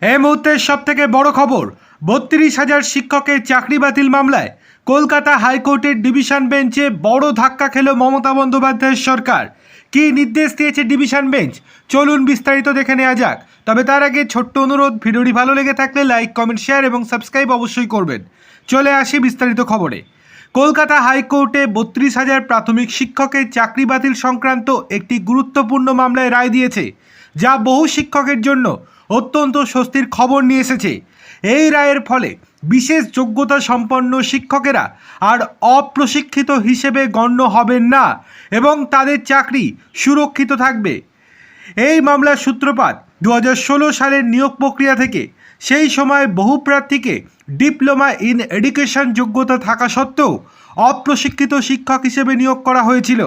এই মুহূর্তের সব থেকে বড় খবর, বত্রিশ হাজার শিক্ষকের চাকরি বাতিল মামলায় কলকাতা হাইকোর্টের ডিভিশন বেঞ্চে বড় ধাক্কা খেল মমতা বন্দ্যোপাধ্যায়ের সরকার। কী নির্দেশ দিয়েছে ডিভিশন বেঞ্চ? চলুন বিস্তারিত দেখে নেওয়া যাক। তবে তার আগে ছোট্ট অনুরোধ, ভিডিওটি ভালো লেগে থাকলে লাইক, কমেন্ট, শেয়ার এবং সাবস্ক্রাইব অবশ্যই করবেন। চলে আসি বিস্তারিত খবরে। কলকাতা হাইকোর্টে বত্রিশ হাজার প্রাথমিক শিক্ষকের চাকরি বাতিল সংক্রান্ত একটি গুরুত্বপূর্ণ মামলায় রায় দিয়েছে। যা বহু শিক্ষকের জন্য অত্যন্ত স্বস্তির খবর নিয়ে এসেছে। এই রায়ের ফলে বিশেষ যোগ্যতা সম্পন্ন শিক্ষকেরা আর অপ্রশিক্ষিত হিসেবে গণ্য হবেন না এবং তাদের চাকরি সুরক্ষিত থাকবে। এই মামলার সূত্রপাত দু হাজার ষোলো সালের নিয়োগ প্রক্রিয়া থেকে সেই সময় বহু প্রার্থীকে ডিপ্লোমা ইন এডুকেশন যোগ্যতা থাকা সত্ত্বেও অপ্রশিক্ষিত শিক্ষক হিসেবে নিয়োগ করা হয়েছিল।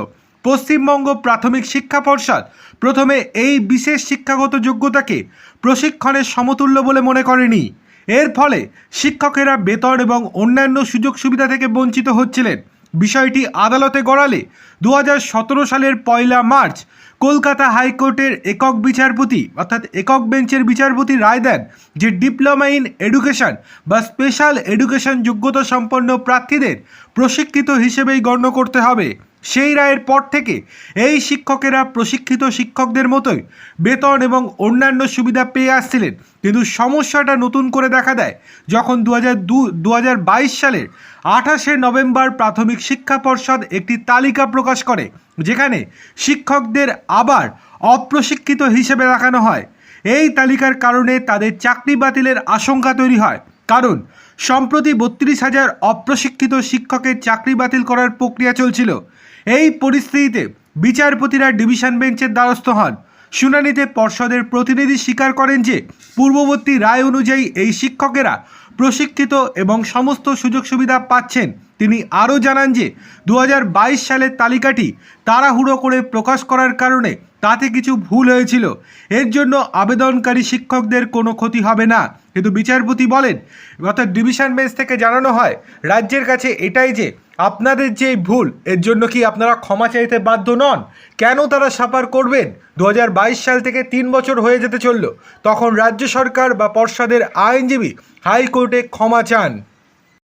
পশ্চিমবঙ্গ প্রাথমিক শিক্ষা পর্ষদ। প্রথমে এই বিশেষ শিক্ষাগত যোগ্যতাকে প্রশিক্ষণের সমতুল্য বলে মনে করেনি। এর ফলে শিক্ষকেরা বেতন এবং অন্যান্য সুযোগ সুবিধা থেকে বঞ্চিত হচ্ছিলেন। বিষয়টি আদালতে গড়ালে দু হাজার সতেরো সালের পয়লা মার্চ কলকাতা হাইকোর্টের একক বিচারপতি, অর্থাৎ একক বেঞ্চের বিচারপতি রায় দেন যে ডিপ্লোমা ইন এডুকেশন বা স্পেশাল এডুকেশন যোগ্যতা সম্পন্ন প্রার্থীদের প্রশিক্ষিত হিসেবেই গণ্য করতে হবে। সেই রায়ের পর থেকে এই শিক্ষকেরা প্রশিক্ষিত শিক্ষকদের মতোই বেতন এবং অন্যান্য সুবিধা পেয়ে আসছিলেন। কিন্তু সমস্যাটা নতুন করে দেখা দেয় যখন দু হাজার দু সালের আঠাশে নভেম্বর প্রাথমিক শিক্ষা পর্ষদ একটি তালিকা প্রকাশ করে, যেখানে শিক্ষকদের আবার অপ্রশিক্ষিত হিসেবে দেখানো হয়। এই তালিকার কারণে তাদের চাকরি বাতিলের আশঙ্কা তৈরি হয়। কারণ, সম্প্রতি বত্রিশ হাজার অপ্রশিক্ষিত শিক্ষকের চাকরি বাতিল করার প্রক্রিয়া চলছিল। এই পরিস্থিতিতে বিচারপতিরা ডিভিশন বেঞ্চের দ্বারস্থ হন। শুনানিতে পর্ষদের প্রতিনিধি স্বীকার করেন যে, পূর্ববর্তী রায় অনুযায়ী এই শিক্ষকেরা প্রশিক্ষিত এবং সমস্ত সুযোগ সুবিধা পাচ্ছেন। তিনি আরও জানান যে দু হাজার বাইশ সালের তালিকাটি তাড়াহুড়ো করে প্রকাশ করার কারণে তাতে কিছু ভুল হয়েছিল। এর জন্য আবেদনকারী শিক্ষকদের কোনো ক্ষতি হবে না। কিন্তু বিচারপতি বলেন, অর্থাৎ ডিভিশন বেঞ্চ থেকে জানানো হয়, রাজ্যের কাছে এটাই যে, আপনাদের যে ভুল, এর জন্য কি আপনারা ক্ষমা চাইতে বাধ্য নন? কেন তারা সাফার করবেন? দু হাজার বাইশ সাল থেকে তিন বছর হয়ে যেতে চলল। তখন রাজ্য সরকার বা পর্ষদের আইনজীবী হাইকোর্টে ক্ষমা চান।